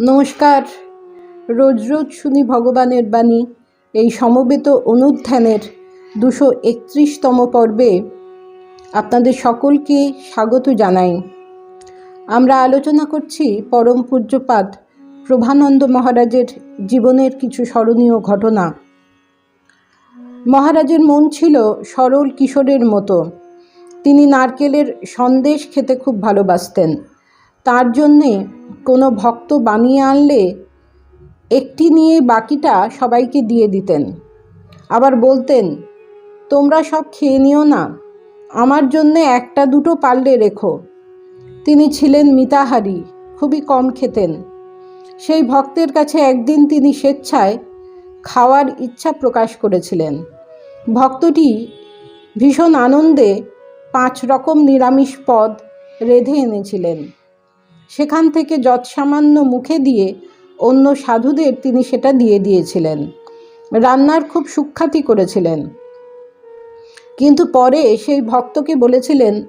নমস্কার। রোজ রোজ শুনি ভগবানের বাণী। এই সমবেত অনুধ্যানের দুশো একত্রিশতম পর্বে আপনাদের সকলকে স্বাগত জানাই। আমরা আলোচনা করছি পরম পূজ্যপাত প্রভানন্দ মহারাজের জীবনের কিছু স্মরণীয় ঘটনা। মহারাজের মন ছিল সরল কিশোরের মতো। তিনি নারকেলের সন্দেশ খেতে খুব ভালোবাসতেন। তার জন্যে কোনো ভক্ত বানিয়ে আনলে একটি নিয়ে বাকিটা সবাইকে দিয়ে দিতেন। আবার বলতেন, তোমরা সব খেয়ে নিও না, আমার জন্যে একটা দুটো পারলে রেখো। তিনি ছিলেন মিতাহারি, খুবই কম খেতেন। সেই ভক্তের কাছে একদিন তিনি স্বেচ্ছায় খাওয়ার ইচ্ছা প্রকাশ করেছিলেন। ভক্তটি ভীষণ আনন্দে পাঁচ রকম নিরামিষ পদ রেঁধে এনেছিলেন। সেখান থেকে যৎসামান্য মুখে দিয়ে অন্য সাধুদের তিনি সেটা দিয়ে দিয়েছিলেন। রান্নার খুব সুখ্যাতি করেছিলেন। কিন্তু পরে সেই ভক্তকে বলেছিলেন,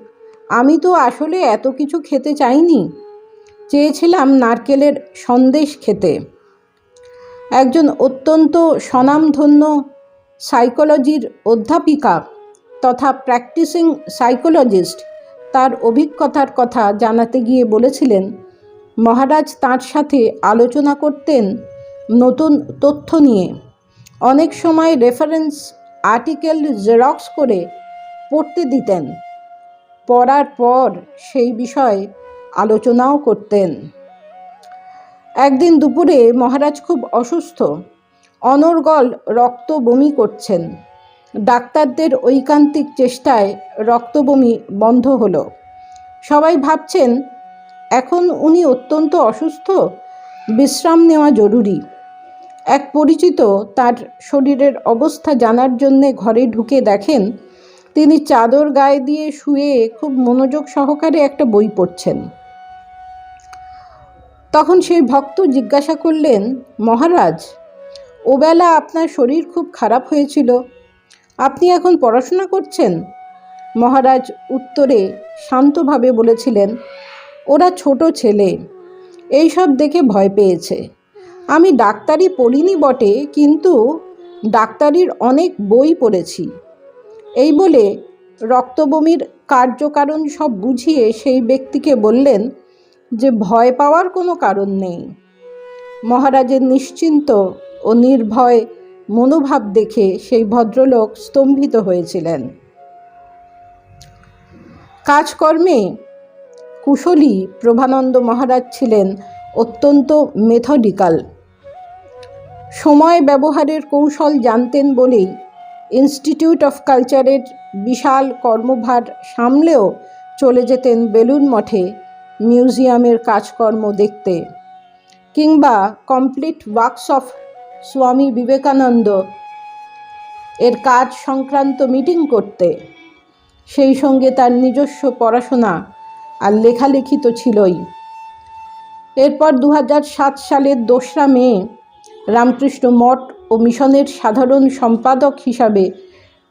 আমি তো আসলে এত কিছু খেতে চাইনি। চেয়েছিলাম নারকেলের সন্দেশ খেতে। একজন অত্যন্ত স্বনামধন্য সাইকোলজির অধ্যাপিকা তথা প্র্যাকটিসিং সাইকোলজিস্ট তার অভিজ্ঞতার কথা জানাতে গিয়ে বলেছিলেন মহারাজ তার সাথে আলোচনা করতেন নতুন তথ্য নিয়ে। অনেক সময় রেফারেন্স আর্টিকেল জেরক্স করে পড়তে দিতেন। পড়ার পর সেই বিষয়ে আলোচনাও করতেন। একদিন দুপুরে মহারাজ খুব অসুস্থ। অনর্গল রক্ত বমি করছেন। ডাক্তারদের ঐকান্তিক চেষ্টায় রক্তবমি বন্ধ হলো। সবাই ভাবছেন এখন উনি অত্যন্ত অসুস্থ, বিশ্রাম নেওয়া জরুরি। এক পরিচিত তার শরীরের অবস্থা জানার জন্যে ঘরে ঢুকে দেখেন, তিনি চাদর গায়ে দিয়ে শুয়ে খুব মনোযোগ সহকারে একটা বই পড়ছেন। তখন সেই ভক্ত জিজ্ঞাসা করলেন, মহারাজ, ওবেলা আপনার শরীর খুব খারাপ হয়েছিল, আপনি এখন পড়াশোনা করছেন? মহারাজ উত্তরে শান্তভাবে বলেছিলেন ওরা ছোট ছেলে। এইসব দেখে ভয় পেয়েছে। আমি ডাক্তারি পড়িনি বটে, কিন্তু ডাক্তারির অনেক বই পড়েছি। এই বলে রক্তবমির কার্যকারণ সব বুঝিয়ে সেই ব্যক্তিকে বললেন যে ভয় পাওয়ার কোনো কারণ নেই। মহারাজের নিশ্চিন্ত ও নির্ভয় মনোভাব দেখে সেই ভদ্রলোক স্তম্ভিত হয়েছিলেন। কাজকর্মে কুশলী প্রভানন্দ মহারাজ ছিলেন অত্যন্ত মেথডিক্যাল। সময় ব্যবহারের কৌশল জানতেন বলেই ইনস্টিটিউট অফ কালচারের বিশাল কর্মভার সামলেও চলে যেতেন বেলুন মঠে মিউজিয়ামের কাজকর্ম দেখতে কিংবা complete works of Swami Vivekananda এর কাজ সংক্রান্ত মিটিং করতে। সেই সঙ্গে তার নিজস্ব পড়াশোনা আর লেখালেখি তো ছিলই। এরপর দু সাত সালের দোসরা মে, রামকৃষ্ণ মঠ ও মিশনের সাধারণ সম্পাদক হিসাবে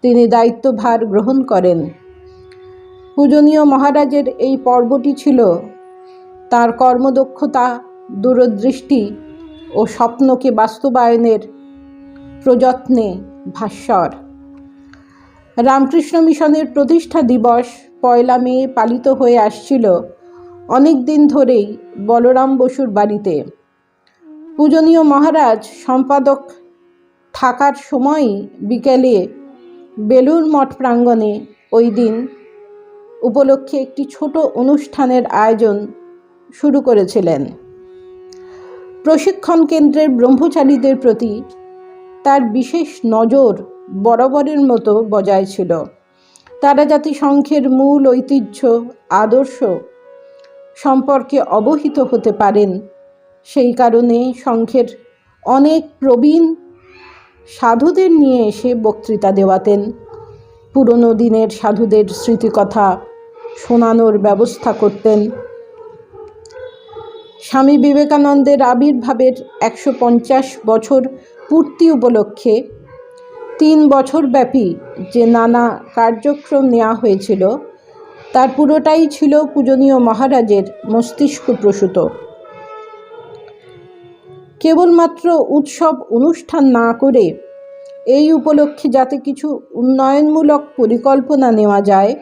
তিনি দায়িত্বভার গ্রহণ করেন। পূজনীয় মহারাজের এই পর্বটি ছিল তার কর্মদক্ষতা, দূরদৃষ্টি ও স্বপ্নকে বাস্তবায়নের প্রযত্নে ভাস্বর। রামকৃষ্ণ মিশনের প্রতিষ্ঠা দিবস পয়লা মে পালিত হয়ে আসছিল অনেক দিন ধরেই বলরাম বসুর বাড়িতে। পূজনীয় মহারাজ সম্পাদক থাকার সময়ই বিকেলে বেলুর মঠ প্রাঙ্গণে ওই দিন উপলক্ষে একটি ছোট অনুষ্ঠানের আয়োজন শুরু করেছিলেন। প্রশিক্ষণ কেন্দ্রের ব্রহ্মচারীদের প্রতি তার বিশেষ নজর বরাবরের মতো বজায় ছিল। তারা যাতে সংঘের মূল ঐতিহ্য, আদর্শ সম্পর্কে অবহিত হতে পারেন। সেই কারণে সংঘের অনেক প্রবীণ সাধুদের নিয়ে এসে বক্তৃতা দেওয়াতেন। পুরনো দিনের সাধুদের স্মৃতিকথা শোনানোর ব্যবস্থা করতেন। স্বামী বিবেকানন্দের আবির্ভাবের একশো পঞ্চাশ বছর পূর্তি উপলক্ষে তিন বছর ব্যাপী যে নানা কার্যক্রম নেওয়া হয়েছিল, তার পুরোটাই ছিল পূজনীয় মহারাজের মস্তিষ্ক প্রসূত। কেবলমাত্র উৎসব অনুষ্ঠান না করে এই উপলক্ষে যাতে কিছু উন্নয়নমূলক পরিকল্পনা নেওয়া যায়,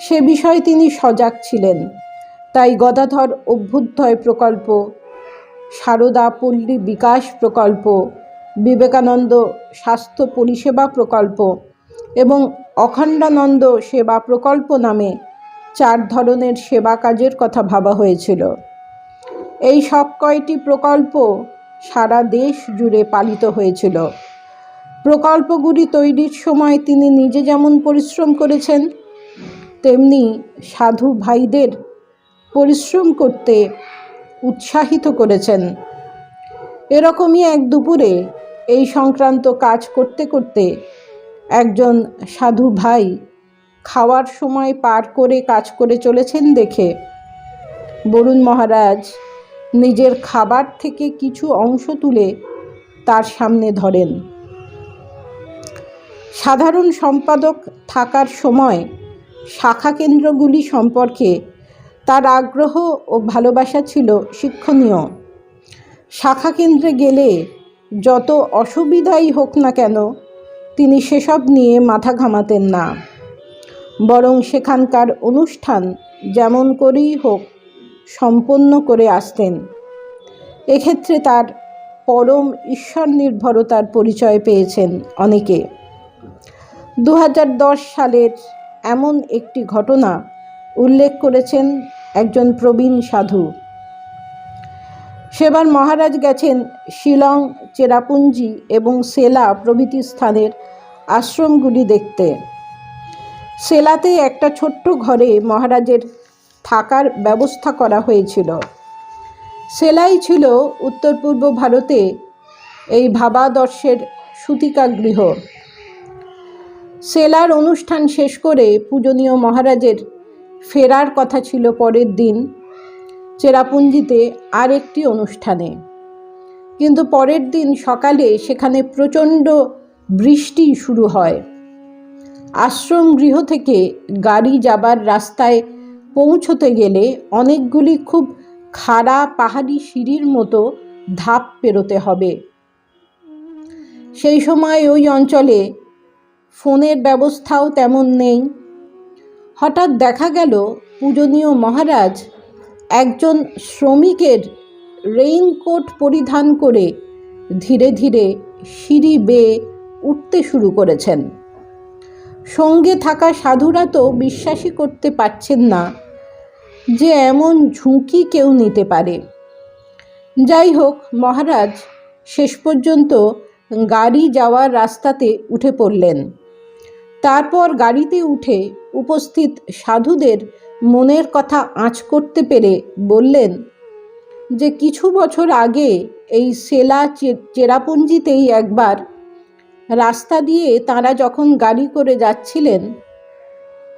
সে বিষয়ে তিনি সজাগ ছিলেন। তাই গদাধর অভ্যুদয় প্রকল্প, সারদা পল্লী বিকাশ প্রকল্প বিবেকানন্দ স্বাস্থ্য পরিষেবা প্রকল্প এবং অখণ্ডানন্দ সেবা প্রকল্প নামে চার ধরনের সেবা কাজের কথা ভাবা হয়েছিল। এই সব কয়টি প্রকল্প সারা দেশ জুড়ে পালিত হয়েছিল। প্রকল্পগুলি তৈরির সময় তিনি নিজে যেমন পরিশ্রম করেছেন, তেমনি সাধু ভাইদের পরিশ্রম করতে উৎসাহিত করেছেন। এরকমই এক দুপুরে এই সংক্রান্ত কাজ করতে করতে একজন সাধু ভাই খাওয়ার সময় পার করে কাজ করে চলেছেন দেখে। বরুণ মহারাজ নিজের খাবার থেকে কিছু অংশ তুলে তার সামনে ধরেন। সাধারণ সম্পাদক থাকার সময় শাখা কেন্দ্রগুলি সম্পর্কে তার আগ্রহ ও ভালোবাসা ছিল শিক্ষণীয়। শাখা কেন্দ্রে গেলে যত অসুবিধাই হোক না কেন, তিনি সেসব নিয়ে মাথা ঘামাতেন না। বরং সেখানকার অনুষ্ঠান যেমন করেই হোক সম্পন্ন করে আসতেন। এক্ষেত্রে তার পরম ঈশ্বর নির্ভরতার পরিচয় পেয়েছেন অনেকে। দু হাজার দশ সালের এমন একটি ঘটনা উল্লেখ করেছেন একজন প্রবীণ সাধু। সেবার মহারাজ গেছেন শিলং, চেরাপুঞ্জি এবং সেলা প্রভৃতি স্থানের আশ্রমগুলি দেখতে। সেলাতে একটা ছোট্ট ঘরে মহারাজের থাকার ব্যবস্থা করা হয়েছিল। সেলাই ছিল উত্তর পূর্ব ভারতে এই ভাবাদর্শের সুতিকা গৃহ সেলার অনুষ্ঠান শেষ করে পূজনীয় মহারাজের ফেরার কথা ছিল পরের দিন। চেরাপুঞ্জিতে আর একটি অনুষ্ঠানে। কিন্তু পরের দিন সকালে সেখানে প্রচণ্ড বৃষ্টি শুরু হয়। আশ্রম গৃহ থেকে গাড়ি যাবার রাস্তায় পৌঁছতে গেলে অনেকগুলি খুব খাড়া পাহাড়ি সিঁড়ির মতো ধাপ পেরোতে হবে। সেই সময় ওই অঞ্চলে ফোনের ব্যবস্থাও তেমন নেই। হঠাৎ দেখা গেল, পূজনীয় মহারাজ একজন শ্রমিকের রেইনকোট পরিধান করে ধীরে ধীরে সিঁড়ি বেয়ে উঠতে শুরু করেছেন। সঙ্গে থাকা সাধুরা তো বিশ্বাসই করতে পারছেন না যে এমন ঝুঁকি কেউ নিতে পারে। যাই হোক, মহারাজ শেষ পর্যন্ত গাড়ি যাওয়ার রাস্তাতে উঠে পড়লেন। তারপর গাড়িতে উঠে উপস্থিত সাধুদের মনের কথা আঁচ করতে পেরে বললেন, যে কিছু বছর আগে এই সেলা চেরাপুঞ্জিতেই একবার রাস্তা দিয়ে তারা যখন গাড়ি করে যাচ্ছিলেন,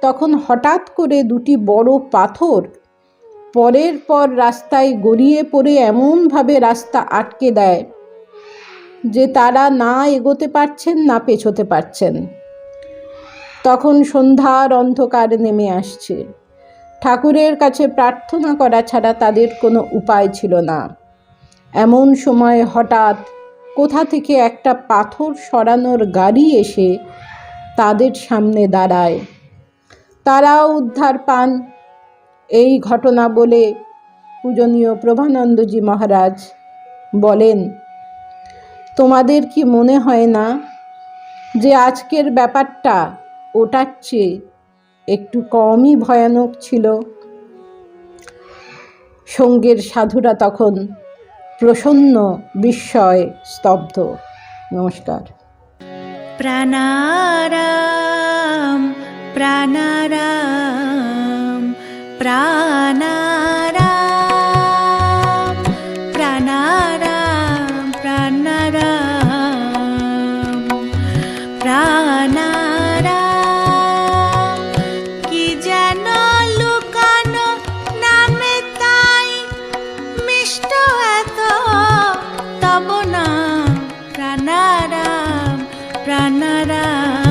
তখন হঠাৎ করে দুটি বড় পাথর পরের পর রাস্তায় গড়িয়ে পড়ে এমনভাবে রাস্তা আটকে দেয় যে তারা না এগোতে পারছেন, না পেছোতে পারছেন। তখন সন্ধ্যার অন্ধকার নেমে আসছে। ঠাকুরের কাছে প্রার্থনা করা ছাড়া তাদের কোনো উপায় ছিল না। এমন সময় হঠাৎ কোথা থেকে একটা পাথর সরানোর গাড়ি এসে তাদের সামনে দাঁড়ায়। তারাও উদ্ধার পান। এই ঘটনা বলে পূজনীয় প্রভানন্দজি মহারাজ বলেন, তোমাদের কি মনে হয় না যে আজকের ব্যাপারটা ওটার চেয়ে একটু কমই ভয়ানক ছিল। সঙ্গের সাধুরা তখন প্রসন্ন বিস্ময় স্তব্ধ। নমস্কার। প্রাণারাম প্রাণারাম প্রাণারাম। মিষ্ট এত তব না প্রাণারাম প্রাণারাম।